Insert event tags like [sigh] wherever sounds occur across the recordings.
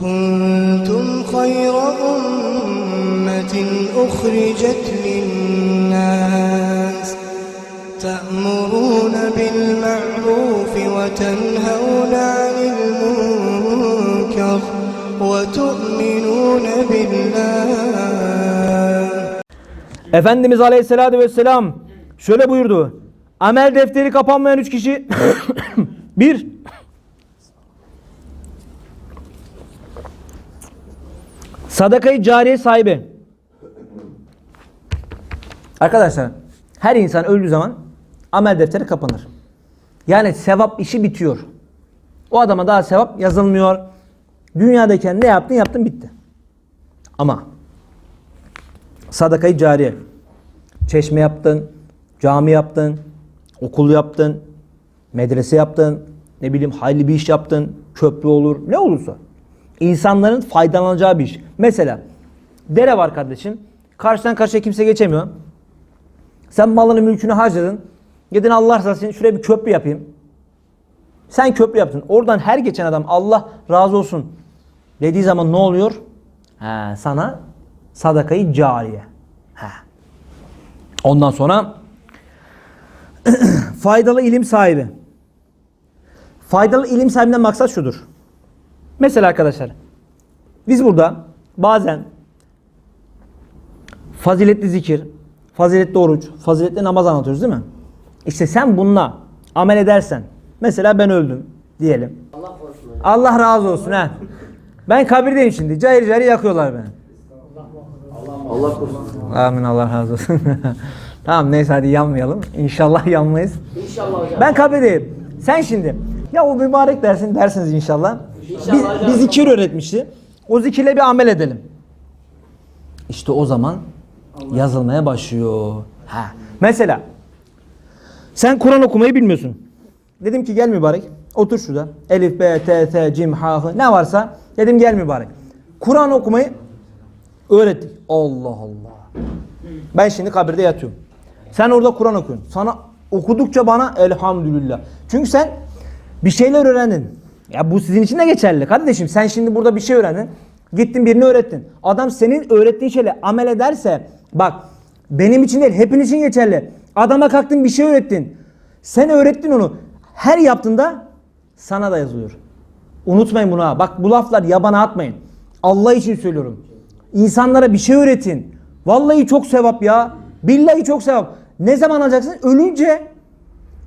كنتم خير أمة أخرجت للناس تأمرون بالمعروف وتنهون عن المنكر وتؤمنون بالله Efendimiz Aleyhisselatü Vesselam şöyle buyurdu. Amel defteri kapanmayan üç kişi. [coughs] bir. Sadakayı cariye sahibi. Arkadaşlar her insan öldüğü zaman amel defteri kapanır. Yani sevap işi bitiyor. O adama daha sevap yazılmıyor. Dünyadayken ne yaptın yaptın bitti. Ama sadakayı cariye. Çeşme yaptın, cami yaptın, okul yaptın, medrese yaptın, ne bileyim hayırlı bir iş yaptın, köprü olur, ne olursa. İnsanların faydalanacağı bir iş. Mesela dere var kardeşim. Karşıdan karşıya kimse geçemiyor. Sen malını mülkünü harcadın. Gidin Allah razı olsun şuraya bir köprü yapayım. Sen köprü yaptın. Oradan her geçen adam Allah razı olsun dediği zaman ne oluyor? He, sana sadakayı cariye. He. Ondan sonra [clears throat] faydalı ilim sahibi. Faydalı ilim sahibinden maksat şudur. Mesela arkadaşlar biz burada bazen faziletli zikir, faziletli oruç, faziletli namaz anlatıyoruz değil mi? İşte sen bununla amel edersen mesela ben öldüm diyelim. Allah razı olsun ha. Ben kabirdeyim şimdi. Cayır cayır yakıyorlar beni. Allah korusun. Amin Allah razı olsun. [laughs] tamam neyse hadi yanmayalım. İnşallah yanmayız. İnşallah hocam. Ben kabirdeyim. Sen şimdi ya o mübarek dersin dersiniz inşallah. Biz, bir zikir öğretmişti. O zikirle bir amel edelim. İşte o zaman yazılmaya başlıyor. Ha. Mesela sen Kur'an okumayı bilmiyorsun. Dedim ki gel mübarek. Otur şurada. Elif, B, T, T, Cim, Ha, Hı ne varsa. Dedim gel mübarek. Kur'an okumayı öğrettik. Allah Allah. Ben şimdi kabirde yatıyorum. Sen orada Kur'an okuyorsun. Sana okudukça bana elhamdülillah. Çünkü sen bir şeyler öğrendin. Ya bu sizin için de geçerli kardeşim. Sen şimdi burada bir şey öğrendin. Gittin birini öğrettin. Adam senin öğrettiğin şeyle amel ederse bak benim için değil hepiniz için geçerli. Adama kalktın bir şey öğrettin. Sen öğrettin onu. Her yaptığında sana da yazılıyor. Unutmayın bunu ha. Bak bu laflar yabana atmayın. Allah için söylüyorum. İnsanlara bir şey öğretin. Vallahi çok sevap ya. Billahi çok sevap. Ne zaman alacaksın? Ölünce.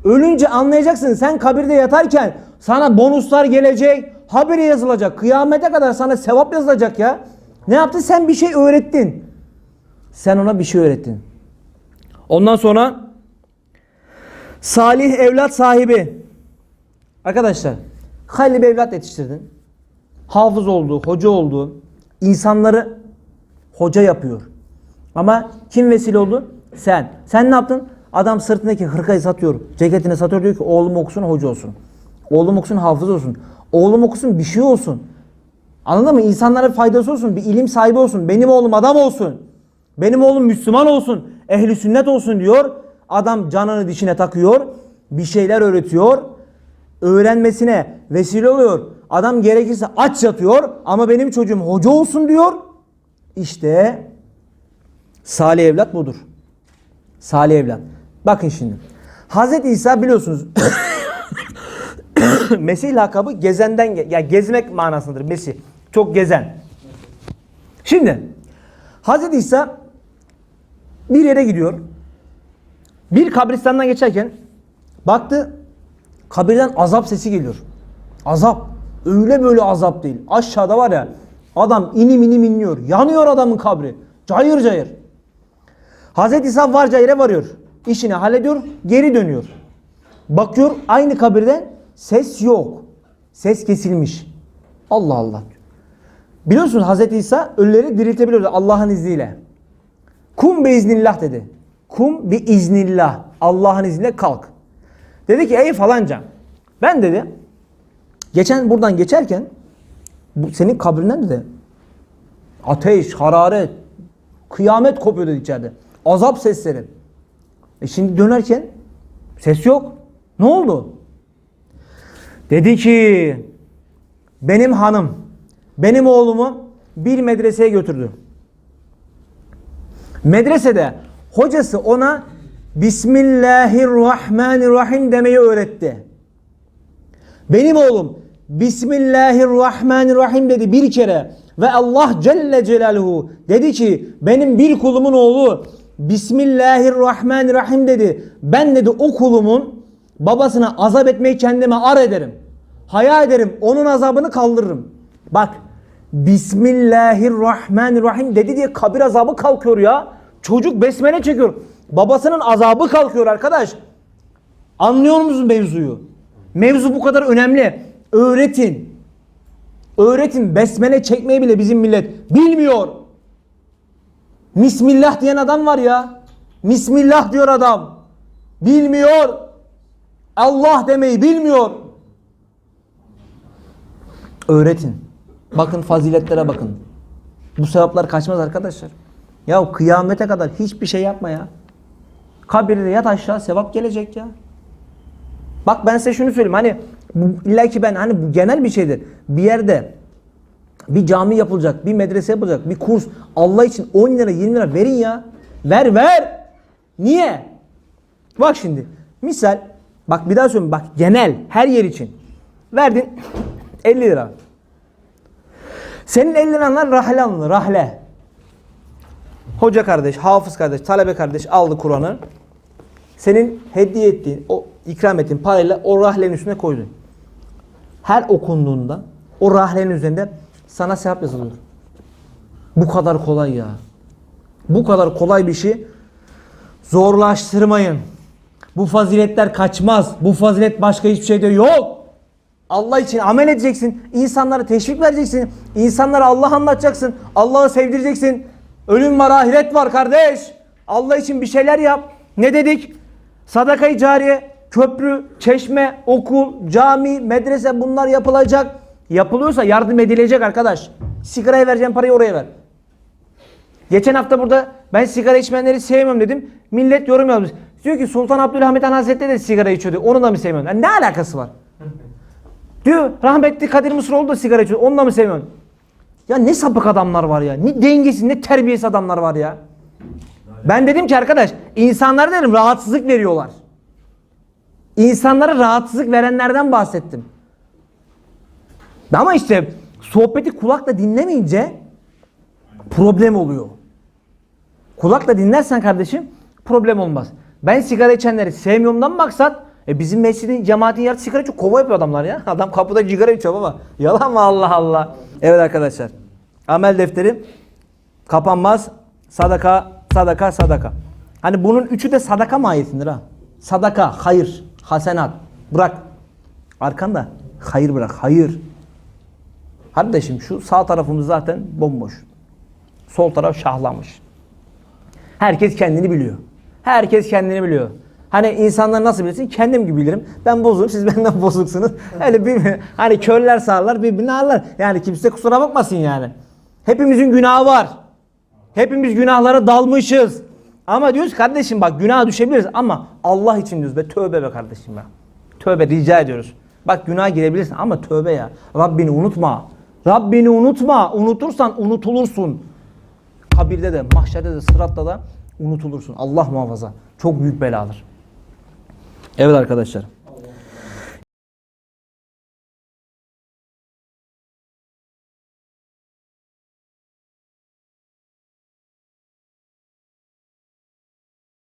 Ölünce anlayacaksın. Sen kabirde yatarken sana bonuslar gelecek. Haberi yazılacak. Kıyamete kadar sana sevap yazılacak ya. Ne yaptın? Sen bir şey öğrettin. Sen ona bir şey öğrettin. Ondan sonra salih evlat sahibi. Arkadaşlar hayırlı bir evlat yetiştirdin. Hafız oldu, hoca oldu. İnsanları hoca yapıyor. Ama kim vesile oldu? Sen. Sen ne yaptın? Adam sırtındaki hırkayı satıyor. Ceketini satıyor diyor ki oğlum okusun hoca olsun. Oğlum okusun hafız olsun. Oğlum okusun bir şey olsun. Anladın mı? İnsanlara faydası olsun. Bir ilim sahibi olsun. Benim oğlum adam olsun. Benim oğlum Müslüman olsun. Ehli sünnet olsun diyor. Adam canını dişine takıyor. Bir şeyler öğretiyor. Öğrenmesine vesile oluyor. Adam gerekirse aç yatıyor. Ama benim çocuğum hoca olsun diyor. İşte salih evlat budur. Salih evlat. Bakın şimdi. Hazreti İsa biliyorsunuz [coughs] Mesih lakabı gezenden ge- ya gezmek manasındadır Mesih. Çok gezen. Şimdi Hazreti İsa bir yere gidiyor. Bir kabristandan geçerken baktı kabirden azap sesi geliyor. Azap. Öyle böyle azap değil. Aşağıda var ya adam inim inim inliyor. Yanıyor adamın kabri. Cayır cayır. Hazreti İsa varca yere varıyor. İşini hallediyor, geri dönüyor. Bakıyor aynı kabirde ses yok. Ses kesilmiş. Allah Allah. Biliyorsunuz Hazreti İsa ölüleri diriltebiliyordu Allah'ın izniyle. Kum be iznillah dedi. Kum bi iznillah. Allah'ın izniyle kalk. Dedi ki ey falanca. Ben dedi geçen buradan geçerken bu senin kabrinden dedi ateş, hararet, kıyamet kopuyor dedi içeride. Azap sesleri. E şimdi dönerken ses yok. Ne oldu? Dedi ki benim hanım benim oğlumu bir medreseye götürdü. Medresede hocası ona Bismillahirrahmanirrahim demeyi öğretti. Benim oğlum Bismillahirrahmanirrahim dedi bir kere ve Allah Celle Celaluhu dedi ki benim bir kulumun oğlu Bismillahirrahmanirrahim dedi. Ben dedi o kulumun babasına azap etmeyi kendime ar ederim. Haya ederim. Onun azabını kaldırırım. Bak Bismillahirrahmanirrahim dedi diye kabir azabı kalkıyor ya. Çocuk besmele çekiyor. Babasının azabı kalkıyor arkadaş. Anlıyor musun mevzuyu? Mevzu bu kadar önemli. Öğretin. Öğretin. Besmele çekmeyi bile bizim millet bilmiyor. Bismillah diyen adam var ya. Bismillah diyor adam. Bilmiyor. Allah demeyi bilmiyor. Öğretin. Bakın faziletlere bakın. Bu sevaplar kaçmaz arkadaşlar. Ya kıyamete kadar hiçbir şey yapma ya. Kabirde yat aşağı sevap gelecek ya. Bak ben size şunu söyleyeyim hani illa ki ben hani bu genel bir şeydir. Bir yerde bir cami yapılacak, bir medrese yapılacak, bir kurs Allah için 10 lira 20 lira verin ya. Ver ver. Niye? Bak şimdi misal bak bir daha söyleyeyim bak genel her yer için. Verdin [laughs] 50 lira. Senin 50 liranla rahle alınır rahle. Hoca kardeş, hafız kardeş, talebe kardeş aldı Kur'an'ı. Senin hediye ettiğin, o ikram ettiğin parayla o rahlenin üstüne koydun. Her okunduğunda o rahlenin üzerinde sana sevap yazılıyor. Bu kadar kolay ya. Bu kadar kolay bir şey zorlaştırmayın. Bu faziletler kaçmaz. Bu fazilet başka hiçbir şeyde yok. Allah için amel edeceksin. İnsanlara teşvik vereceksin. İnsanlara Allah anlatacaksın. Allah'ı sevdireceksin. Ölüm var, ahiret var kardeş. Allah için bir şeyler yap. Ne dedik? Sadakayı cariye, köprü, çeşme, okul, cami, medrese bunlar yapılacak. Yapılıyorsa yardım edilecek arkadaş. Sigaraya vereceğim parayı oraya ver. Geçen hafta burada ben sigara içmeyenleri sevmiyorum dedim. Millet yorum yazmış. Diyor ki Sultan Abdülhamit Han Hazretleri de sigara içiyordu. Onu da mı sevmiyorsun? Yani ne alakası var? [laughs] Diyor rahmetli Kadir Mısıroğlu da sigara içiyor. Onu da mı sevmiyorsun? Ya ne sapık adamlar var ya. Ne dengesiz ne terbiyesiz adamlar var ya. Ben dedim ki arkadaş insanlara dedim rahatsızlık veriyorlar. İnsanlara rahatsızlık verenlerden bahsettim. Ama işte sohbeti kulakla dinlemeyince problem oluyor. Kulakla dinlersen kardeşim problem olmaz. Ben sigara içenleri sevmiyorumdan maksat e bizim mescidin cemaatin yarısı sigara içiyor. Kova yapıyor adamlar ya. [laughs] Adam kapıda sigara içiyor baba. Yalan mı Allah Allah. Evet arkadaşlar. Amel defteri kapanmaz. Sadaka, sadaka, sadaka. Hani bunun üçü de sadaka mahiyetindir ha. Sadaka, hayır, hasenat. Bırak. Arkanda hayır bırak, hayır. Kardeşim şu sağ tarafımız zaten bomboş. Sol taraf şahlanmış. Herkes kendini biliyor. Herkes kendini biliyor. Hani insanlar nasıl bilirsin? Kendim gibi bilirim. Ben bozuğum, siz [laughs] benden bozuksunuz. Öyle bir hani körler sağırlar, birbirini ağırlar. Yani kimse kusura bakmasın yani. Hepimizin günahı var. Hepimiz günahlara dalmışız. Ama diyoruz kardeşim bak günaha düşebiliriz ama Allah için diyoruz be tövbe be kardeşim ya. Tövbe rica ediyoruz. Bak günaha girebilirsin ama tövbe ya. Rabbini unutma. Rabbini unutma. Unutursan unutulursun. Kabirde de, mahşerde de, sıratta da unutulursun. Allah muhafaza. Çok büyük beladır. Evet arkadaşlar.